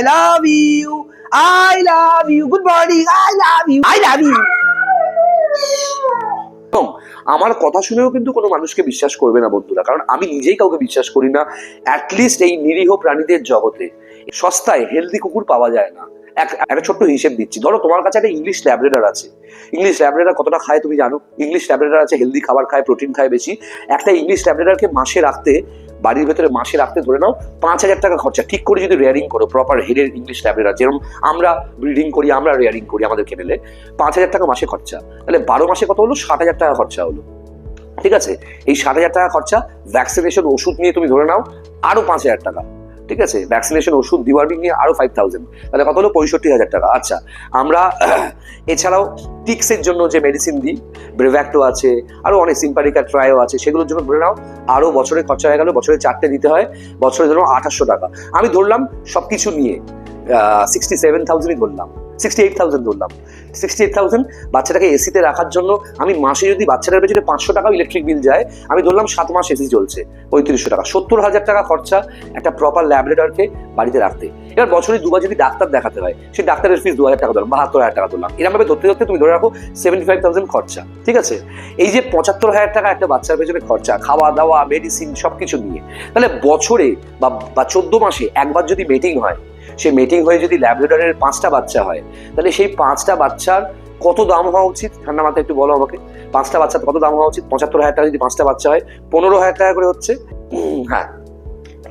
I love you I love you good morning I love you I love you আমার কথা শুনেও কিন্তু কোনো মানুষকে বিশ্বাস করবে না বন্ধুরা, কারণ আমি নিজেই কাউকে বিশ্বাস করি না অ্যাটলিস্ট এই নিরীহ প্রাণীদের জগতে। সস্তায় হেলদি কুকুর পাওয়া যায় না। এক, একটা ছোট্ট হিসেব দিচ্ছি। ধরো তোমার কাছে একটা ইংলিশ ল্যাবরেটার আছে। ইংলিশ ল্যাবরেটার কতটা খায় তুমি জানো? ইংলিশ ল্যাবরেটার আছে হেলদি খাবার খায় প্রোটিন খায় বেশি। একটা ইংলিশ ল্যাবরেটারকে মাসে রাখতে বাড়ির ভেতরে মাসে রাখতে ধরে নাও, পাঁচ হাজার টাকা খরচা। ঠিক করে যদি রেয়ারিং করো প্রপার হেডের ইংলিশ ল্যাবেরা যেরকম আমরা ব্রিডিং করি, আমরা রেয়ারিং করি আমাদের কেনেলে পাঁচ হাজার টাকা মাসে খরচা। তাহলে বারো মাসে কত হলো? ষাট হাজার টাকা খরচা হলো। ঠিক আছে? এই ষাট হাজার টাকা খরচা ভ্যাকসিনেশন ওষুধ নিয়ে তুমি ধরে নাও, আরও পাঁচ হাজার টাকা। ঠিক আছে? ভ্যাকসিনেশন ওষুধ ডিওয়ার্মিং নিয়ে আরও ফাইভ থাউজেন্ড তাহলে কত হলো? পঁয়ষট্টি হাজার টাকা। আচ্ছা আমরা এছাড়াও টিক্সের জন্য যে মেডিসিন দিই ব্রেভ্যাক্টো আছে, আরও অনেক সিম্পারিকা ট্রায়ও আছে, সেগুলোর জন্য ধরে নাও, আরও বছরে খরচা হয়ে গেল, বছরে চারটে দিতে হয়, বছরে ধরো আঠাশশো টাকা। আমি ধরলাম সবকিছু নিয়ে সিক্সটি সেভেন থাউজেন্ডই ধরলাম। সিক্সটি এইট থাউজেন্ড ধরলাম সিক্সটি এইট থাউজেন্ড বাচ্চাটাকে এসিতে রাখার জন্য আমি মাসে যদি বাচ্চাটার পেছনে পাঁচশো টাকা ইলেকট্রিক বিল যায়, আমি ধরলাম সাত মাস এসি চলছে, পঁয়ত্রিশশো টাকা। সত্তর হাজার টাকা খরচা একটা প্রপার ল্যাবরেটরকে বাড়িতে রাখতে। এবার বছরে দুবার যদি ডাক্তার দেখাতে হয়, সেই ডাক্তারের ফিস দু হাজার টাকা ধরলাম, বাহাত্তর হাজার টাকা ধরলাম। এরকমভাবে ধরতে ধরতে তুমি ধরে রাখো সেভেন্টি ফাইভ থাউজেন্ড খরচা, ঠিক আছে? এই যে পঁচাত্তর হাজার টাকা একটা বাচ্চার পেছনে খরচা, খাওয়া দাওয়া মেডিসিন সব কিছু নিয়ে, তাহলে বছরে বা বা চোদ্দ মাসে একবার যদি মিটিং হয় সেই মেটিং হয়ে যদি ল্যাবরেটরের পাঁচটা বাচ্চা হয়, তাহলে সেই পাঁচটা বাচ্চার কত দাম হওয়া উচিত? ঠান্ডা মাথায় একটু বলো আমাকে। পাঁচটা বাচ্চার কত দাম হওয়া উচিত? পঁচাত্তর হাজার টাকা যদি পাঁচটা বাচ্চা হয়, পনেরো হাজার টাকা করে হচ্ছে। হ্যাঁ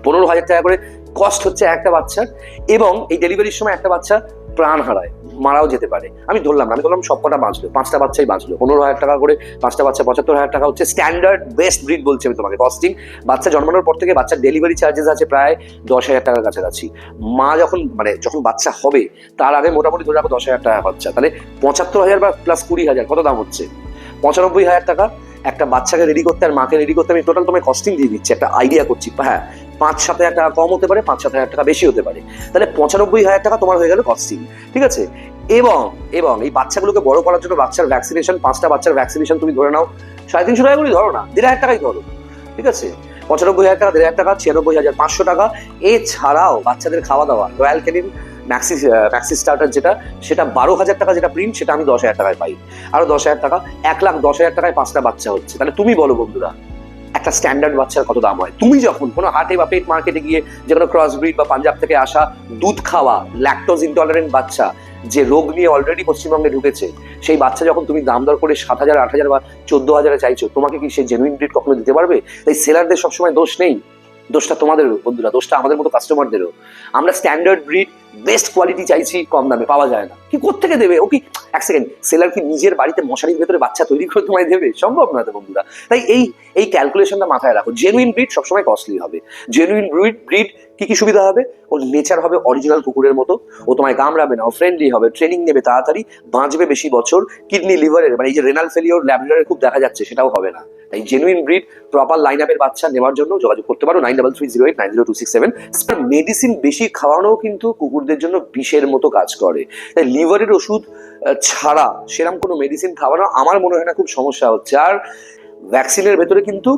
পনেরো হাজার টাকা করে কস্ট হচ্ছে একটা বাচ্চার এবং এই ডেলিভারির সময় একটা বাচ্চা প্রাণ হারায়, মারাও যেতে পারে। আমি ধরলাম আমি ধরলাম সব কটা বাঁচলো, পাঁচটা বাচ্চাই বাঁচলো, পনেরো হাজার টাকা করে পাঁচটা বাচ্চা, পঁচাত্তর হাজার টাকা হচ্ছে স্ট্যান্ডার্ড বেস্ট ব্রিড বলছি আমি তোমাকে কস্টিং বাচ্চা জন্মানোর পর থেকে বাচ্চার ডেলিভারি চার্জেস আছে প্রায় দশ হাজার টাকার কাছাকাছি। মা যখন মানে যখন বাচ্চা হবে, তার আগে মোটামুটি ধরে রাখো দশ হাজার টাকা খরচা। তাহলে পঁচাত্তর হাজার বা প্লাস কুড়ি হাজার, কত দাম হচ্ছে? পঁচানব্বই হাজার টাকা, একটা বাচ্চাকে রেডি করতে আর মাকে রেডি করতে আমি টোটাল তোমায় কস্টিং দিয়ে দিচ্ছি, একটা আইডিয়া করছি হ্যাঁ। পাঁচ সাত হাজার টাকা কম হতে পারে পাঁচ সাত হাজার টাকা বেশি হতে পারে। তাহলে পঁচানব্বই হাজার টাকা তোমার হয়ে গেল কস্টিং ঠিক আছে? এবং এবং এই বাচ্চাগুলোকে বড় করার জন্য বাচ্চার ভ্যাকসিনেশন পাঁচটা বাচ্চার ভ্যাকসিনেশন তুমি ধরে নাও। সাড়ে তিনশো টাকা করে ধরো না, দেড় হাজার টাকাই ধরো, ঠিক আছে? পঁচানব্বই হাজার টাকা, দেড় হাজার টাকা, ছিয়ানব্বই হাজার, পাঁচশো টাকা। এছাড়াও বাচ্চাদের খাওয়া দাওয়া Royal Canin Maxi Maxi Starter যেটা, সেটা বারো হাজার টাকা যেটা প্রিন্ট সেটা আমি দশ হাজার টাকায় পাই। আরও দশ হাজার টাকা, এক লাখ দশ হাজার টাকায় পাঁচটা বাচ্চা হচ্ছে। তাহলে তুমি বলো বন্ধুরা একটা স্ট্যান্ডার্ড বাচ্চার কত দাম হয়? তুমি যখন কোনো হাটে বা পেট মার্কেটে গিয়ে যে কোনো ক্রস ব্রিড বা পাঞ্জাব থেকে আসা দুধ খাওয়া ল্যাকটোজ ইনটলারেন্ট বাচ্চা যে রোগ নিয়ে অলরেডি পশ্চিমবঙ্গে ঢুকেছে, সেই বাচ্চা যখন তুমি দাম দর করে সাত হাজার, আট হাজার বা চোদ্দ হাজারে চাইছো, তোমাকে কি সেই জেনুইন ব্রিড কখনো দিতে পারবে? তাই সেলারদের সবসময় দোষ নেই। দোষটা তোমাদেরও বন্ধুরা, দোষটা আমাদের মতো কাস্টমারদেরও আমরা স্ট্যান্ডার্ড ব্রিড বেস্ট কোয়ালিটি চাইছি, কম দামে, পাওয়া যায় না। কি কোথেকে দেবে? ও কি, এক সেকেন্ড সেলার কি নিজের বাড়িতে মশারির ভেতরে বাচ্চা তৈরি করে তোমায় দেবে? সম্ভব না তো বন্ধুরা। তাই এই এই ক্যালকুলেশনটা মাথায় রাখো। জেনুইন ব্রিড সবসময় কস্টলি হবে। জেনুইন ব্রিড ব্রিড কি কি সুবিধা হবে? ওর নেচার হবে অরিজিনাল কুকুরের মতো। ও তোমায় কামড়াবে না, ও ফ্রেন্ডলি হবে ট্রেনিং নেবে তাড়াতাড়ি, বাঁচবে বেশি বছর কিডনি লিভারের মানে এই যে রেনাল ফেলিওর ল্যাবরেটরের খুব দেখা যাচ্ছে, সেটাও হবে না। তাই জেনুইন ব্রিড প্রপার লাইন আপের বাচ্চা নেওয়ার জন্য যোগাযোগ করতে পারো nine double three zero eight nine zero two six seven medicine বেশি খাওয়ানো কিন্তু কুকুরদের জন্য বিষের মতো কাজ করে। তাই লিভারের ওষুধ ছাড়া সেরকম কোনো মেডিসিন খাওয়ানো আমার মনে হয় না খুব সমস্যা হচ্ছে। আর ভ্যাকসিনের ভেতরে কিন্তু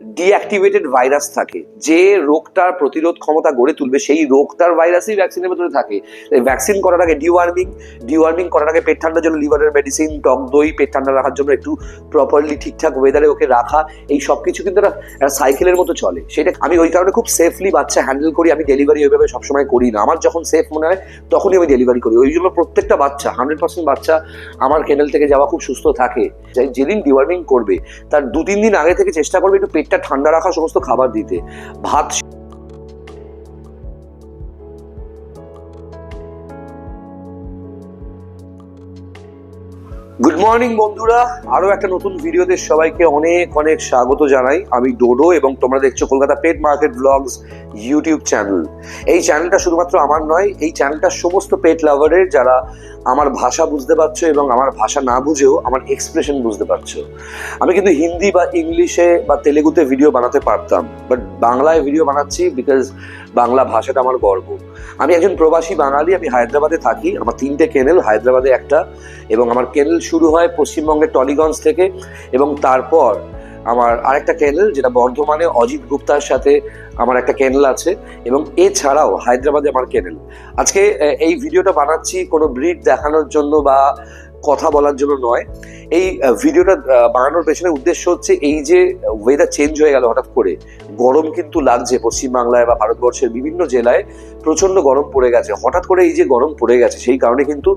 ডিঅ্যাক্টিভেটেড ভাইরাস থাকে। যে রোগটার প্রতিরোধ ক্ষমতা গড়ে তুলবে, সেই রোগটার ভাইরাসই ভ্যাকসিনের ভেতরে থাকে। ভ্যাকসিন করার আগে ডিওয়ার্মিং ডিওয়ার্মিং করার আগে পেট ঠান্ডার জন্য লিভারের মেডিসিন টক দই, পেট ঠান্ডা রাখার জন্য একটু প্রপারলি ঠিকঠাক ওয়েদারে ওকে রাখা, এই সব কিছু কিন্তু একটা সাইকেলের মতো চলে। সেটা, আমি ওই কারণে খুব সেফলি বাচ্চা হ্যান্ডেল করি, আমি ডেলিভারি ওইভাবে সবসময় করি না। আমার যখন সেফ মনে হয়, তখনই আমি ডেলিভারি করি। ওই জন্য প্রত্যেকটা বাচ্চা হান্ড্রেড পার্সেন্ট বাচ্চা আমার কেনেল থেকে যাওয়া খুব সুস্থ থাকে। যেদিন ডিওয়ার্মিং করবে, তার দু তিন দিন আগে থেকে চেষ্টা করবে একটু পেটটা ঠান্ডা রাখা সমস্ত খাবার দিতে। ভাত গুড মর্নিং বন্ধুরা। আরও একটা নতুন ভিডিওতে সবাইকে অনেক অনেক স্বাগত জানাই। আমি ডোডো এবং তোমরা দেখছ Kolkata pet market blogs YouTube channel এই চ্যানেলটা শুধুমাত্র আমার নয়, এই চ্যানেলটা সমস্ত পেট লাভারের যারা আমার ভাষা বুঝতে পারছ এবং আমার ভাষা না বুঝেও আমার এক্সপ্রেশন বুঝতে পারছ। আমি কিন্তু হিন্দি বা ইংলিশে বা তেলেগুতে ভিডিও বানাতে পারতাম বাট বাংলায় ভিডিও বানাচ্ছি বিকজ বাংলা ভাষাটা আমার গর্ব। আমি একজন প্রবাসী বাঙালি, আমি হায়দ্রাবাদে থাকি, আমার তিনটে কেনেল হায়দ্রাবাদে একটা, এবং আমার কেনেল শুরু হয় পশ্চিমবঙ্গের টলিগঞ্জ থেকে, এবং তারপর আমার আরেকটা ক্যানেল যেটা বর্ধমানে অজিত গুপ্তার সাথে আমার একটা ক্যানেল আছে, এবং এছাড়াও হায়দ্রাবাদে আমার ক্যানেল আজকে এই ভিডিওটা বানাচ্ছি কোনো ব্রিড দেখানোর জন্য বা কথা বলার জন্য নয়। এই ভিডিওটা বানানোর পেছনে উদ্দেশ্য হচ্ছে এই যে ওয়েদার চেঞ্জ হয়ে গেল হঠাৎ করে, গরম কিন্তু লাগছে পশ্চিমবাংলায় বা ভারতবর্ষের বিভিন্ন জেলায় প্রচণ্ড গরম পড়ে গেছে। হঠাৎ করে এই যে গরম পড়ে গেছে, সেই কারণে কিন্তু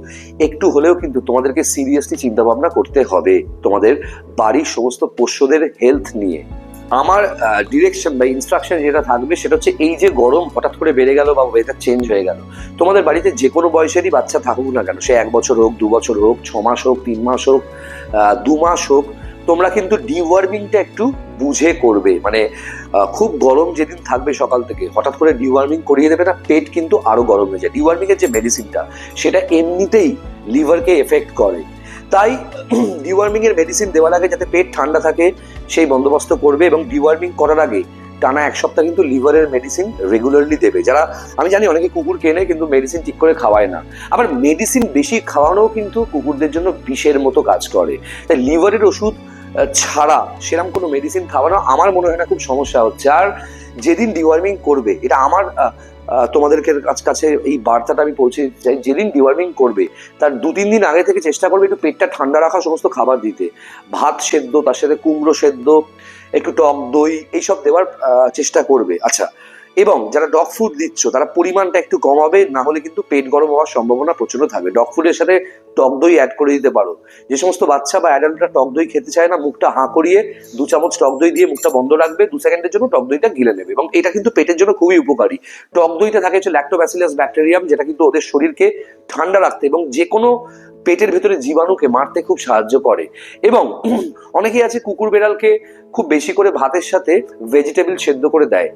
একটু হলেও কিন্তু তোমাদেরকে সিরিয়াসলি চিন্তা ভাবনা করতে হবে তোমাদের বাড়ির সমস্ত পোষ্যদের হেলথ নিয়ে। আমার ডিরেকশন বা ইনস্ট্রাকশন যেটা থাকবে সেটা হচ্ছে এই যে গরম হঠাৎ করে বেড়ে গেল বা ওয়েদার চেঞ্জ হয়ে গেল, তোমাদের বাড়িতে যে কোনো বয়সেরই বাচ্চা থাকুক না কেন, সে এক বছর হোক, দু বছর হোক, ছ মাস হোক, তিন মাস হোক দু মাস হোক, তোমরা কিন্তু ডিওয়ার্মিংটা একটু বুঝে করবে। মানে খুব গরম যেদিন থাকবে সকাল থেকে, হঠাৎ করে ডিওয়ার্মিং করিয়ে দেবে না, পেট কিন্তু আরও গরম হয়ে যায়। ডিওয়ার্মিংয়ের যে মেডিসিনটা সেটা এমনিতেই লিভারকে এফেক্ট করে। তাই ডিওয়ার্মিংয়ের মেডিসিন দেওয়ার আগে যাতে পেট ঠান্ডা থাকে সেই বন্দোবস্ত করবে এবং ডিওয়ার্মিং করার আগে টানা এক সপ্তাহ কিন্তু লিভারের মেডিসিন রেগুলারলি দেবে। যারা, আমি জানি অনেকে কুকুর কেনে, কিন্তু মেডিসিন ঠিক করে খাওয়ায় না। আবার মেডিসিন বেশি খাওয়ানোও কিন্তু কুকুরদের জন্য বিষের মতো কাজ করে। তাই লিভারের ওষুধ ছাড়া সেরকম কোনো মেডিসিন খাওয়ানো আমার মনে হয় না খুব সমস্যা হচ্ছে। আর যেদিন ডিওয়ার্মিং করবে, এটা আমার তোমাদেরকে কাছ- এই বার্তাটা আমি পৌঁছে চাই, যেদিন ডিওয়ার্মিং করবে, তার দু তিন দিন আগে থেকে চেষ্টা করবে একটু পেটটা ঠান্ডা রাখা সমস্ত খাবার দিতে। ভাত সেদ্ধ, তার সাথে কুমড়ো সেদ্ধ, একটু টক দই, এইসব দেওয়ার চেষ্টা করবে। আচ্ছা এবং যারা ডগ ফুড দিচ্ছ, তারা পরিমাণটা একটু কমাবে, না হলে কিন্তু পেট গরম হওয়ার সম্ভাবনা প্রচণ্ড থাকবে। ডগ ফুডের সাথে টক দই অ্যাড করে দিতে পারো। যে সমস্ত বাচ্চা বা অ্যাডাল্টরা টক দই খেতে চায় না, মুখটা হাঁ করিয়ে দু চামচ টক দই দিয়ে মুখটা বন্ধ রাখবে, দু সেকেন্ডের জন্য টক দইটা গিলে নেবে এবং এটা কিন্তু পেটের জন্য খুবই উপকারী। টক দইতে থাকে হচ্ছে ল্যাক্টোব্যাসিলাস ব্যাকটেরিয়াম যেটা কিন্তু ওদের শরীরকে ঠান্ডা রাখতে এবং যে কোনো পেটের ভেতরে জীবাণুকে মারতে খুব সাহায্য করে। এবং অনেকেই আছে কুকুর বেড়ালকে খুব বেশি করে ভাতের সাথে ভেজিটেবল সেদ্ধ করে দেয়।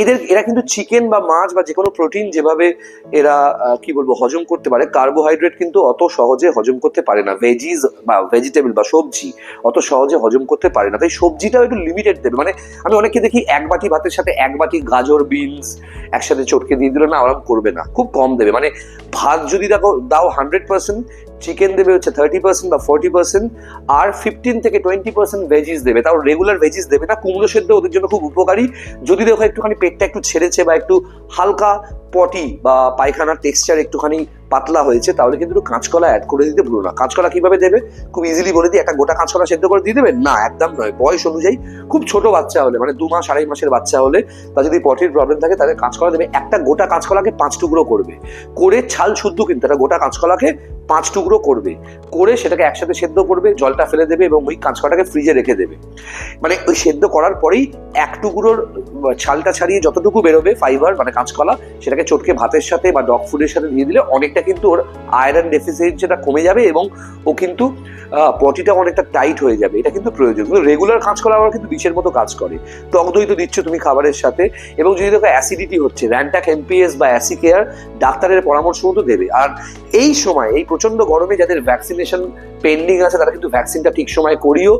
এদের, এরা কিন্তু চিকেন বা মাছ বা যে কোনো প্রোটিন যেভাবে এরা কি বলব, হজম করতে পারে কার্বোহাইড্রেট কিন্তু অত সহজে হজম করতে পারে না। ভেজিস বা ভেজিটেবল বা সবজি অত সহজে হজম করতে পারে না। তাই সবজিটাও একটু লিমিটেড দেবে। মানে আমি অনেককে দেখি এক বাটি ভাতের সাথে এক বাটি গাজর বিনস একসাথে চটকে দিয়ে দিল, না আরাম করবে না। খুব কম দেবে। মানে ভাত যদি দেখো, দাও হান্ড্রেড পার্সেন্ট চিকেন দেবে হচ্ছে থার্টি পার্সেন্ট বা ফোর্টি পার্সেন্ট আর ফিফটিন থেকে টোয়েন্টি পার্সেন্ট ভেজিস দেবে। তাও রেগুলার ভেজিস দেবে না, কুমড়ো সেদ্ধ ওদের জন্য খুব উপকারী। যদি দেখো একটুখানি পেটটা একটু ছেড়েছে বা একটু হালকা পটি বা পায়খানার টেক্সচার একটুখানি পাতলা হয়েছে, তাহলে কিন্তু একটু কাঁচকলা অ্যাড করে দিতে ভুলো না। কাঁচকলা কীভাবে দেবে? খুব ইজিলি বলে দিই, একটা গোটা কাঁচকলা সেদ্ধ করে দিয়ে দেবে? না, একদম নয়। বয়স অনুযায়ী খুব ছোট বাচ্চা হলে মানে দু মাস, আড়াই মাসের বাচ্চা হলে তার যদি পটির প্রবলেম থাকে, তাহলে কাঁচকলা দেবে। একটা গোটা কাঁচকলাকে পাঁচ টুকরো করবে। করে ছাল শুদ্ধ কিন্তু, একটা গোটা কাঁচকলাকে পাঁচ টুকরো করবে, করে সেটাকে একসাথে সেদ্ধ করবে, জলটা ফেলে দেবে এবং ওই কাঁচকলাটাকে ফ্রিজে রেখে দেবে। মানে ওই সেদ্ধ করার পরেই এক টুকরোর ছালটা ছাড়িয়ে যতটুকু বেরোবে ফাইবার মানে কাঁচকলা সেটাকে চটকে ভাতের সাথে বা ডগ ফুডের সাথে দিয়ে দিলে অনেকটা কিন্তু ওর আয়রন ডেফিসিট যেটা কমে যাবে এবং ও কিন্তু পটিটা অনেকটা টাইট হয়ে যাবে। এটা কিন্তু প্রয়োজন। কিন্তু রেগুলার কাঁচকলা আবার কিন্তু বিষের মতো কাজ করে। টক দই তো দিচ্ছ তুমি খাবারের সাথে এবং যদি দেখো অ্যাসিডিটি হচ্ছে র্যান্টাক এমপিএস বা অ্যাসিকেয়ার ডাক্তারের পরামর্শ মতো দেবে। আর এই সময়, এই প্রচণ্ড গরমে যাদের ভ্যাকসিনেশন পেন্ডিং আছে, তারা কিন্তু ভ্যাকসিনটা ঠিক সময় করিও।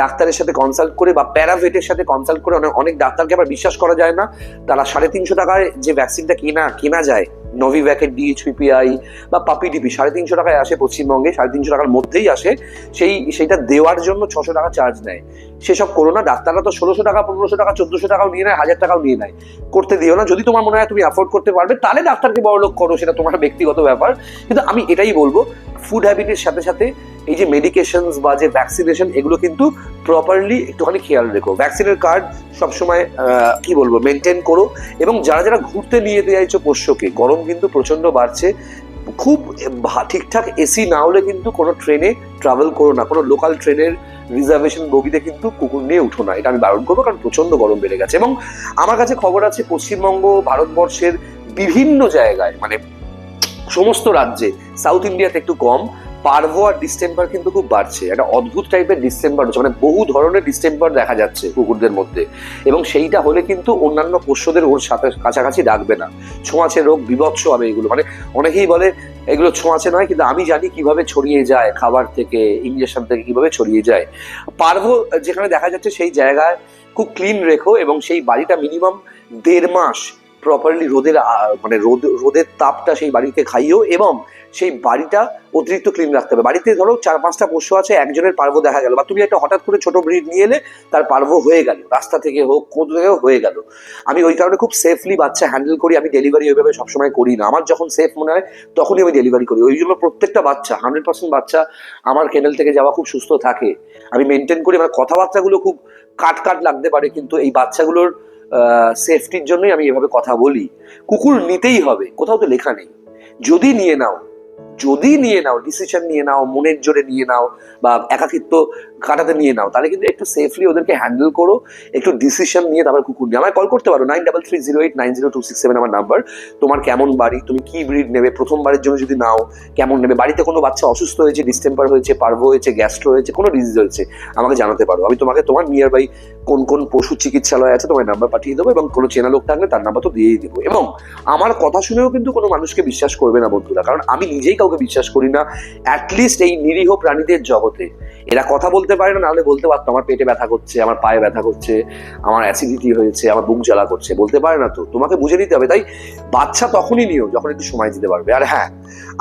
ডাক্তারের সাথে কনসাল্ট করে বা প্যারাভেটের সাথে কনসাল্ট করে অনেক অনেক ডাক্তারকে আবার বিশ্বাস করা যায় না। তারা সাড়ে তিনশো টাকায় যে ভ্যাকসিনটা কেনা কেনা যায় নভিভ্যাকের ডিএইচপিপিআই বা পাপি ডিপি সাড়ে তিনশো টাকায় আসে পশ্চিমবঙ্গে, সাড়ে তিনশো টাকার মধ্যেই আসে। সেই, সেইটা দেওয়ার জন্য ছশো টাকা চার্জ নেয়। সেসব করো না, ডাক্তাররা তো ষোলোশো টাকা, পনেরোশো টাকা, চোদ্দোশো টাকাও নিয়ে নেয়, হাজার টাকাও নিয়ে নেয়। করতে দিও না, যদি তোমার মনে হয় তুমি অ্যাফোর্ড করতে পারবে, তাহলে ডাক্তারকে বড় লোক করো, সেটা তোমার ব্যক্তিগত ব্যাপার। কিন্তু আমি এটাই বলব ফুড হ্যাবিটের সাথে সাথে এই যে মেডিকেশনস বা যে ভ্যাকসিনেশন এগুলো কিন্তু প্রপারলি একটুখানি খেয়াল রেখো। ভ্যাকসিনের কার্ড সবসময় কি বলব মেনটেন করো এবং যারা যারা ঘুরতে নিয়ে যেতে চাইছো পোষ্যকে, গরম কিন্তু প্রচণ্ড বাড়ছে। খুব ঠিকঠাক এসি না হলে কিন্তু কোনো ট্রেনে ট্রাভেল করো না। কোনো লোকাল ট্রেনের রিজার্ভেশন বগিতে কিন্তু কুকুর নিয়ে উঠো না। এটা আমি বারণ করব কারণ প্রচণ্ড গরম বেড়ে গেছে। এবং আমার কাছে খবর আছে পশ্চিমবঙ্গ, ভারতবর্ষের বিভিন্ন জায়গায় মানে সমস্ত রাজ্যে সাউথ ইন্ডিয়াতে একটু কম। পার্ভো আর ডিসেম্বর কিন্তু খুব বাড়ছে। একটা অদ্ভুত টাইপের ডিসেম্বর হচ্ছে মানে বহু ধরনের ডিসেম্বর দেখা যাচ্ছে কুকুরদের মধ্যে। এবং সেইটা হলে কিন্তু অন্যান্য পোষ্যদের ওর সাথে কাছাকাছি রাখবে না। ছোঁয়াচে রোগ, বিভৎস হবে এগুলো। মানে অনেকেই বলে, এগুলো ছোঁয়াচে নয়, কিন্তু আমি জানি কীভাবে ছড়িয়ে যায় খাবার থেকে ইঞ্জেকশন থেকে কীভাবে ছড়িয়ে যায়। পার্ভো যেখানে দেখা যাচ্ছে সেই জায়গায় খুব ক্লিন রেখো এবং সেই বাড়িটা মিনিমাম দেড় মাস প্রপারলি রোদের মানে রোদ, রোদের তাপটা সেই বাড়িতে খাইও এবং সেই বাড়িটা অতিরিক্ত ক্লিন রাখতে হবে। বাড়িতে ধরো চার পাঁচটা পশু আছে, একজনের পার্ব দেখা গেল বা তুমি একটা হঠাৎ করে ছোট ব্রিড নিয়ে এলে তার পার্ব হয়ে গেল, রাস্তা থেকে হোক কোথা থেকে হয়ে গেল। আমি ওই কারণে খুব সেফলি বাচ্চা হ্যান্ডেল করি, আমি ডেলিভারি ওইভাবে সবসময় করি না। আমার যখন সেফ মনে হয়, তখনই আমি ডেলিভারি করি। ওই জন্য প্রত্যেকটা বাচ্চা হান্ড্রেড পার্সেন্ট বাচ্চা আমার কেনেল থেকে যাওয়া খুব সুস্থ থাকে। আমি মেনটেন করি আমার কথাবার্তাগুলো খুব কাট কাট লাগতে পারে, কিন্তু এই বাচ্চাগুলোর সেফটির জন্যই আমি এভাবে কথা বলি। কুকুর নিতেই হবে, কোথাও তো লেখা নেই। যদি নিয়ে নাও যদি নিয়ে নাও ডিসিশন নিয়ে নাও, মনের জোরে নিয়ে নাও বা একাকিত্ব কাটাতে নিয়ে নাও, তাহলে কিন্তু একটু সেফলি ওদেরকে হ্যান্ডেল করো, একটু ডিসিশন নিয়ে তারপর কুকুর নিয়ে। আমায় কল করতে পারো nine double three zero eight nine zero two six seven আমার নাম্বার তোমার কেমন বাড়ি? তুমি কি ব্রিড নেবে? প্রথমবারের জন্য যদি নাও, কেমন নেবে? বাড়িতে কোনো বাচ্চা অসুস্থ হয়েছে ডিস্টেম্পার হয়েছে পার্ভো হয়েছে গ্যাস্ট্রো হয়েছে, কোনো ডিজিজ হয়েছে, আমাকে জানাতে পারো। আমি তোমাকে তোমার নিয়ার বাই কোন কোন পশু চিকিৎসালয় আছে তোমার নাম্বার পাঠিয়ে দেবো এবং কোনো চেনা লোক থাকলে তার নাম্বার তো দিয়েই দেবো। এবং আমার কথা শুনেও কিন্তু কোনো মানুষকে বিশ্বাস করবে না বন্ধুরা, কারণ আমি নিজেই বিশ্বাস করি না অ্যাটলিস্ট এই নিরীহ প্রাণীদের জগতে। এরা কথা বলতে পারে না, নাহলে বলতে পারতো, আমার পেটে ব্যথা করছে, আমার পায়ে ব্যথা করছে, আমার অ্যাসিডিটি হয়েছে, আমার বুক জ্বালা করছে, বলতে পারে না তো। তোমাকে বুঝে নিতে হবে, তাই বাচ্চা তখনই নিও, যখন একটু সময় দিতে পারবে। আর হ্যাঁ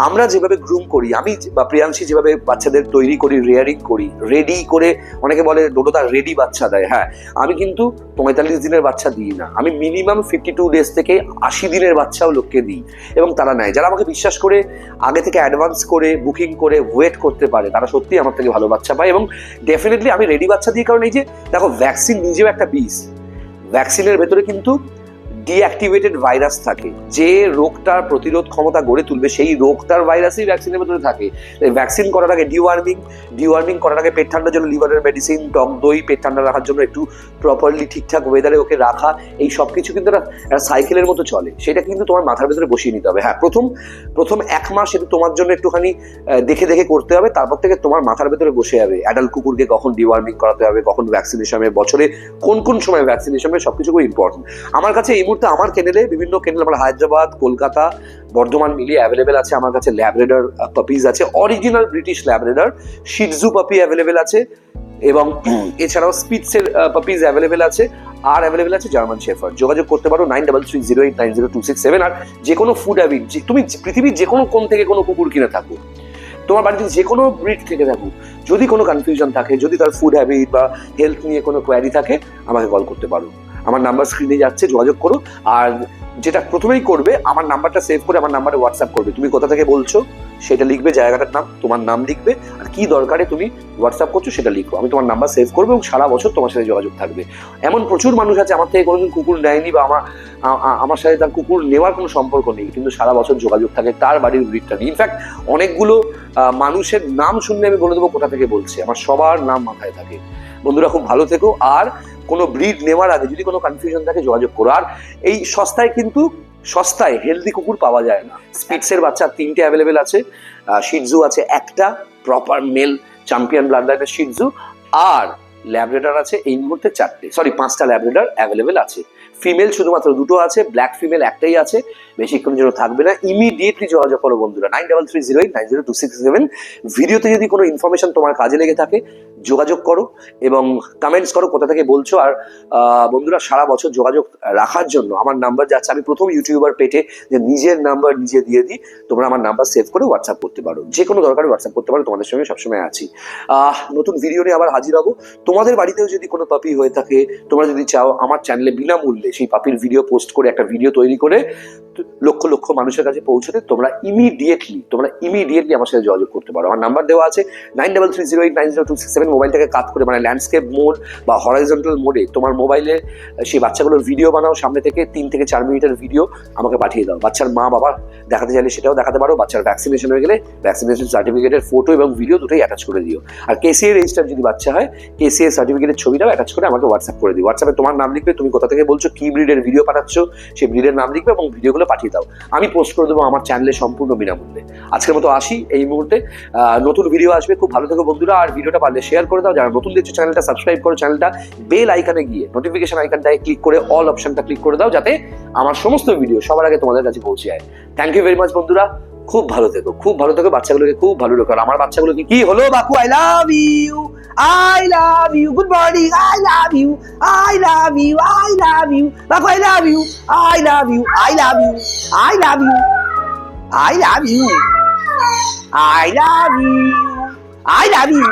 আমরা যেভাবে গ্রুম করি, আমি বা প্রিয়াংশী যেভাবে বাচ্চাদের তৈরি করি রেয়ারিং করি রেডি করে, অনেকে বলে ডোডোদা রেডি বাচ্চা দেয় হ্যাঁ। আমি কিন্তু পঁয়তাল্লিশ দিনের বাচ্চা দিই না। আমি মিনিমাম ফিফটি টু ডেজ থেকে আশি দিনের বাচ্চাও লোককে দিই এবং তারা নেয়। যারা আমাকে বিশ্বাস করে, আগে থেকে অ্যাডভান্স করে বুকিং করে ওয়েট করতে পারে, তারা সত্যি আমার থেকে ভালো বাচ্চা পায় এবং ডেফিনেটলি আমি রেডি বাচ্চা দিই। কারণ এই যে, দেখো ভ্যাকসিন নিজেও একটা বিষ ভ্যাকসিনের ভেতরে কিন্তু ডিঅ্যাক্টিভেটেড ভাইরাস থাকে। যে রোগটার প্রতিরোধ ক্ষমতা গড়ে তুলবে, সেই রোগটার ভাইরাসই ভ্যাকসিনের ভেতরে থাকে। ভ্যাকসিন করার আগে ডিওয়ার্মিং ডিওয়ার্মিং করার আগে পেট ঠান্ডার জন্য লিভারের মেডিসিন টক দই, পেট ঠান্ডা রাখার জন্য একটু প্রপারলি ঠিকঠাক ওয়েদারে ওকে রাখা, এই সব কিছু কিন্তু একটা সাইকেলের মতো চলে। সেটা কিন্তু তোমার মাথার ভেতরে বসিয়ে নিতে হবে। হ্যাঁ প্রথম প্রথম এক মাস এটা তোমার জন্য একটুখানি দেখে দেখে করতে হবে। তারপর থেকে তোমার মাথার ভেতরে বসে যাবে। অ্যাডাল্ট কুকুরকে কখন ডিওয়ার্মিং করাতে হবে, কখন ভ্যাকসিনেশন বছরে কোন কোন সময় ভ্যাকসিনেশন হবে সবকিছু খুব ইম্পর্টেন্ট আমার কাছে এই মুহূর্তে আমার কেনেলে বিভিন্ন কেনেল আমার হায়দ্রাবাদ, কলকাতা, বর্ধমান মিলিয়ে অ্যাভেলেবেল আছে, আমার কাছে ল্যাবরেডার পাপিজ আছে original British Labrador Shih Tzu puppy available আছে, এবং এছাড়াও স্পিটসের পাপিজ অ্যাভেলেবেল আছে, আর অ্যাভেলেবেল আছে জার্মান শেফার যোগাযোগ করতে পারো nine double three zero eight nine zero two six seven আর যে কোনো ফুড হ্যাবিট তুমি পৃথিবীর যে কোনো কোন থেকে কোনো কুকুর কিনে থাকো তোমার বাড়িতে যে কোনো ব্রিড থেকে থাকুক, যদি কোনো কনফিউশন থাকে, যদি তার ফুড হ্যাবিট বা হেলথ নিয়ে কোনো কোয়ারি থাকে, আমাকে কল করতে পারো। আমার নাম্বার স্ক্রিনে যাচ্ছে, যোগাযোগ করো। আর যেটা প্রথমেই করবে, আমার নাম্বারটা সেভ করে আমার নাম্বারে হোয়াটসঅ্যাপ করবে। তুমি কোথা থেকে বলছো, সেটা লিখবে, জায়গাটার নাম, তোমার নাম লিখবে, আর কি দরকারে তুমি হোয়াটসঅ্যাপ করছ, সেটা লিখো। আমি তোমার নাম্বার সেভ করব এবং সারা বছর তোমার সাথে যোগাযোগ থাকবে। এমন প্রচুর মানুষ আছে, আমার থেকে কোনোদিন কুকুর নেয়নি বা আমার আমার সাথে তার কুকুর নেওয়ার কোনো সম্পর্ক নেই, কিন্তু সারা বছর যোগাযোগ থাকে, তার বাড়ির ব্রিডটা নিয়ে ইনফ্যাক্ট অনেকগুলো মানুষের নাম শুনলে আমি বলে দেবো কোথা থেকে বলছি। আমার সবার নাম মাথায় থাকে। বন্ধুরা, খুব ভালো থেকো। আর কোনো ব্রিড নেওয়ার আগে যদি কোনো কনফিউশন থাকে, যোগাযোগ করো। আর এই সস্তায় কিন্তু সস্তায় হেলদি কুকুর পাওয়া যায় না। স্পিটসের বাচ্চা তিনটে অ্যাভেলেবেল আছে। শিটজু আছে একটা proper male champion blood Shih Tzu আর ল্যাবরেটার আছে এই মুহূর্তে চারটে। সরি পাঁচটা ল্যাবরেটার অ্যাভেলেবেল আছে। ফিমেল শুধুমাত্র দুটো আছে ব্ল্যাক ফিমেল একটাই আছে বেশিক্ষণ জন্য থাকবে না। ইমিডিয়েটলি যোগাযোগ করো বন্ধুরা nine double three zero eight nine zero two six seven ভিডিওতে যদি কোনো ইনফরমেশন তোমার কাজে লেগে থাকে যোগাযোগ করো এবং কমেন্টস করো কোথা থেকে বলছো। আর বন্ধুরা, সারা বছর যোগাযোগ রাখার জন্য আমার নাম্বার যাচ্ছে। আমি প্রথম ইউটিউবার পেটে যে নিজের নাম্বার নিজে দিয়ে দিই, তোমরা আমার নাম্বার সেভ করে হোয়াটসঅ্যাপ করতে পারো। যে কোনো দরকারে হোয়াটসঅ্যাপ করতে পারো, তোমাদের সঙ্গে সবসময় আছি। নতুন ভিডিও নিয়ে আবার হাজির হব। তোমাদের বাড়িতেও যদি কোনো পাপি হয়ে থাকে, তোমরা যদি চাও আমার চ্যানেলে বিনামূল্যে সেই পাপির ভিডিও পোস্ট করে একটা ভিডিও তৈরি করে লক্ষ লক্ষ মানুষের কাছে পৌঁছতে তোমরা ইমিডিয়েটলি তোমরা ইমিডিয়েটলি আমার সাথে যোগাযোগ করতে পারো। আমার নাম্বার দেওয়া আছে nine double three zero eight nine zero two six seven মোবাইলটাকে করে মানে ল্যান্ডস্কেপ মোড বা হরাইজন্টাল মোডে তোমার মোবাইলে সেই বাচ্চাগুলোর ভিডিও বানাও, সামনে থেকে তিন থেকে চার মিনিটের ভিডিও আমাকে পাঠিয়ে দাও। বাচ্চার মা বাবা দেখাতে চাইলে সেটাও দেখাতে পারো। বাচ্চার ভ্যাকসিনেশন হয়ে গেলে ভ্যাকসিনেশন সার্টিফিকেটের ফটো এবং ভিডিও দুটোই অ্যাটাচ করে দিও। আর কেসিএ রেজিস্টার যদি বাচ্চা হয় কেসিএ সার্টিফিকেটের ছবিটাও অ্যাটাচ করে আমাকে হোয়াটসঅ্যাপ করে দিও। হোয়াটসঅ্যাপে তোমার নাম লিখবে, তুমি কোথা থেকে বলছো, কি ব্রিডের ভিডিও পাঠাচ্ছ, সেই ব্রিডের নাম লিখবে এবং ভিডিওগুলো পাঠিয়ে দাও। আমি পোস্ট করে দেবো আমার চ্যানেলে সম্পূর্ণ বিনামূল্যে। আজকের মতো আসি এই মুহূর্তে। নতুন ভিডিও আসবে। খুব ভালো থেকো বন্ধুরা। আর ভিডিওটা পারলে শেয়ার করে দাও। যারা নতুন দেখছ চ্যানেলটা সাবস্ক্রাইব করো চ্যানেলটা বেল আইকনে গিয়ে নোটিফিকেশন আইকনটায় ক্লিক করে অল অপশনটা ক্লিক করে দাও, যাতে আমার সমস্ত ভিডিও সবার আগে তোমাদের কাছে পৌঁছে যায়। থ্যাংক ইউ ভেরি মাচ বন্ধুরা। খুব ভালো থেকো। খুব ভালো থেকো। বাচ্চাগুলোকে খুব ভালো রেখো। আমার বাচ্চাগুলোকে কি হলো? Baku I love you I love you. Good morning. I love you. I love you. I love you. Bako, I love you. I love you. I love you. I love you. I love you. I love you. I love you.